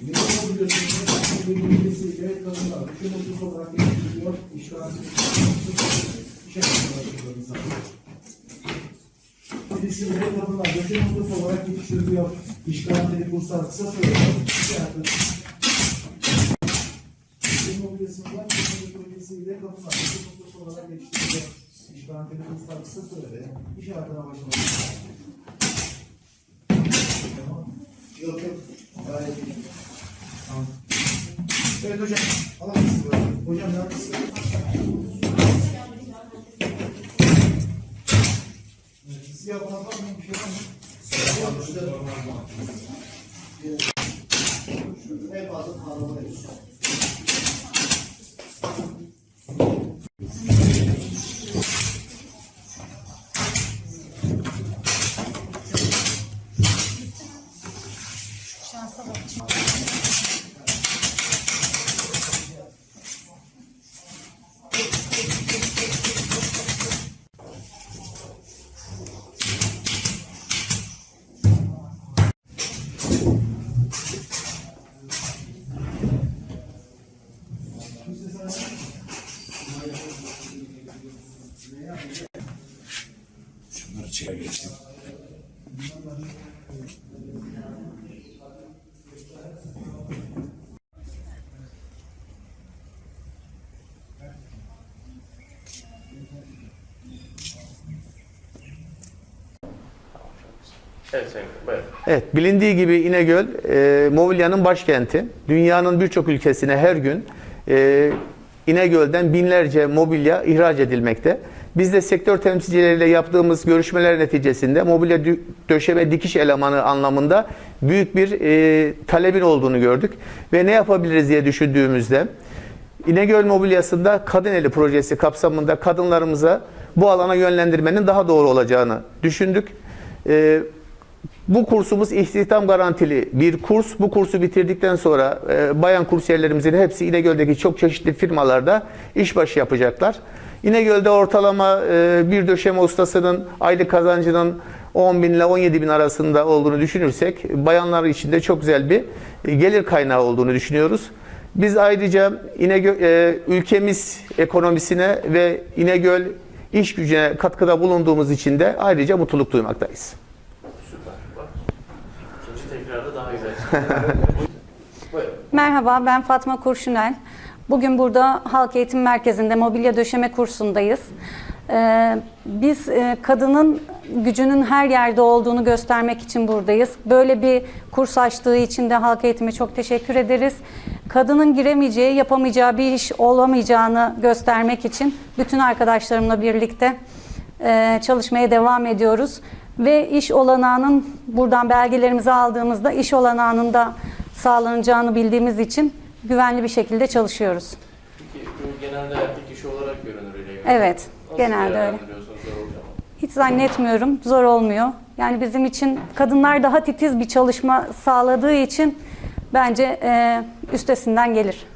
Minimum biliyorsunuz, bilgisiyle kadınlar, kadınlar, hükümet olarak yetiştiriliyor, iş garantili kurslar kısa sürede, iş hayatına Ülkenin mobilyasından bölgesiyle kadınlar ülke noktası olarak geliştiriliyor. İş garantili kurslar kısa sürede iş hayatına başlamak. Yok yok. Gayet iyi. Tamam. Evet hocam. Alamışsınız böyle. Hocam neredesin? Siyah bana var mı? Bir şey var mı? Siyah En fazla tanrımalıyız. Şunları çiğe Evet. Evet, bilindiği gibi İnegöl e, mobilyanın başkenti. Dünyanın birçok ülkesine her gün e, İnegöl'den binlerce mobilya ihraç edilmekte. Biz de sektör temsilcileriyle yaptığımız görüşmeler neticesinde mobilya döşeme dikiş elemanı anlamında büyük bir e, talebin olduğunu gördük. Ve ne yapabiliriz diye düşündüğümüzde İnegöl Mobilyası'nda kadın eli projesi kapsamında kadınlarımıza bu alana yönlendirmenin daha doğru olacağını düşündük. E, bu kursumuz istihdam garantili bir kurs. Bu kursu bitirdikten sonra e, bayan kursiyerlerimizin hepsi İnegöl'deki çok çeşitli firmalarda işbaşı yapacaklar. İnegöl'de ortalama e, bir döşeme ustasının aylık kazancının 10 bin ile 17 bin arasında olduğunu düşünürsek bayanlar için de çok güzel bir e, gelir kaynağı olduğunu düşünüyoruz. Biz ayrıca İnegöl, e, ülkemiz ekonomisine ve İnegöl iş gücüne katkıda bulunduğumuz için de ayrıca mutluluk duymaktayız. Merhaba, ben Fatma Kurşunel. Bugün burada Halk Eğitim Merkezi'nde mobilya döşeme kursundayız. Ee, biz e, kadının gücünün her yerde olduğunu göstermek için buradayız. Böyle bir kurs açtığı için de Halk Eğitim'e çok teşekkür ederiz. Kadının giremeyeceği, yapamayacağı bir iş olamayacağını göstermek için bütün arkadaşlarımla birlikte e, çalışmaya devam ediyoruz. Ve iş olanağının buradan belgelerimizi aldığımızda iş olanağının da sağlanacağını bildiğimiz için güvenli bir şekilde çalışıyoruz. Peki bu genelde erkek işi olarak görünür ile. Evet, Nasıl genelde öyle. Hiç zannetmiyorum, zor olmuyor. Yani bizim için kadınlar daha titiz bir çalışma sağladığı için bence e, üstesinden gelir.